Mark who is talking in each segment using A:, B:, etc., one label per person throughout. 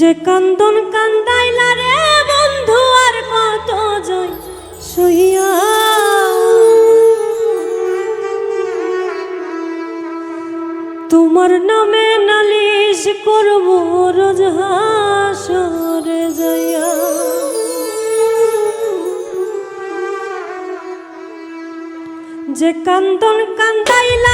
A: যে কান্দন কান্দাইলা রে বন্ধু, আর কত জয় সইয়া তোমার নামে নালিশ করব, রোজ হাসরে যাইয়া। যে কান্দন কান্দাইলা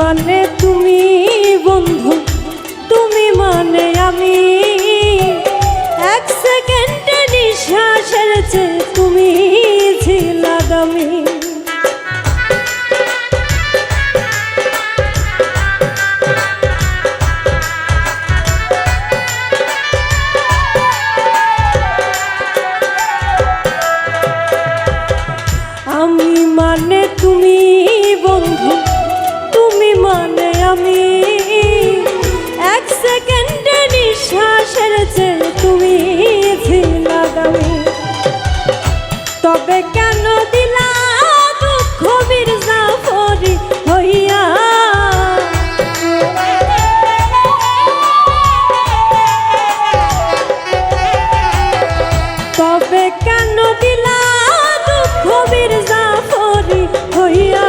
A: মানে তুমি বন্ধু তুমি মানে আমি। এক সেকেন্ডে নিঃশ্বাসের চেয়ে তুমি ছিলা দামি আমি। তবে কেন দিলা দুঃখ মির্জাফরি হইয়া? তবে কেন দিলা দুঃখ মির্জাফরি হইয়া?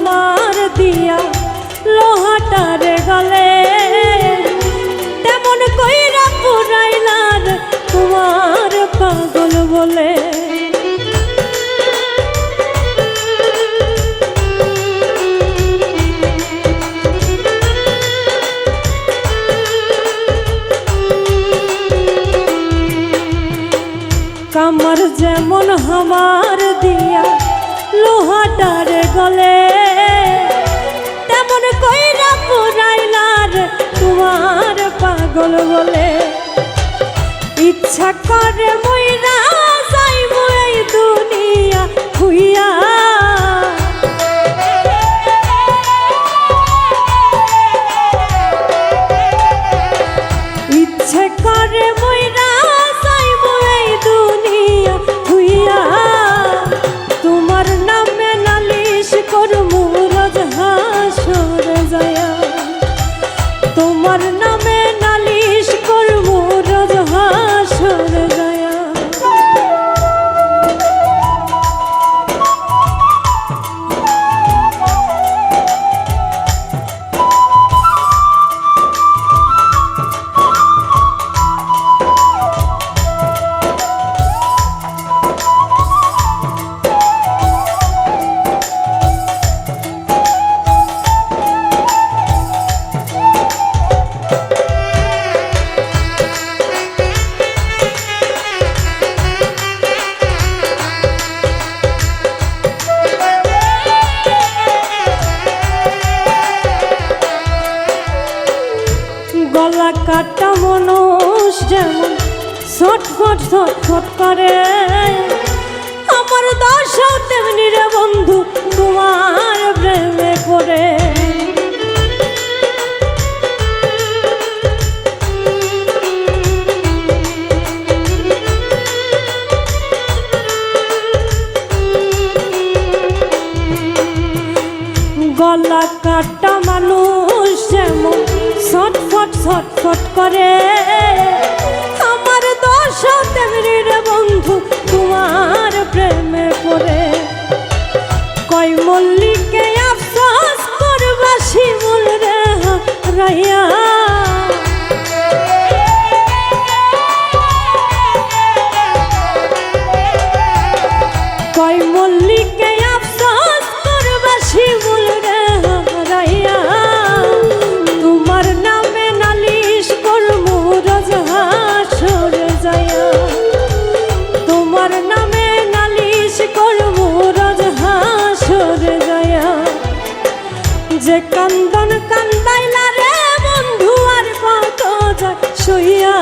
A: হামার দিয়া লোহাটারে গলে। তেমন কইরা পুরাইলার তোমার পাগল বলে। কামর যেমন হামার দিয়া লোহাটার গলে। পাগল বলে ইচ্ছা করে ময়রা যাইব এই দুনিয়া খুইয়া ছটফট ছটফট করে। আমার দশাও তেমনি রে বন্ধু তোমার প্রেমে পড়ে। গলা রহিয়া Yeah.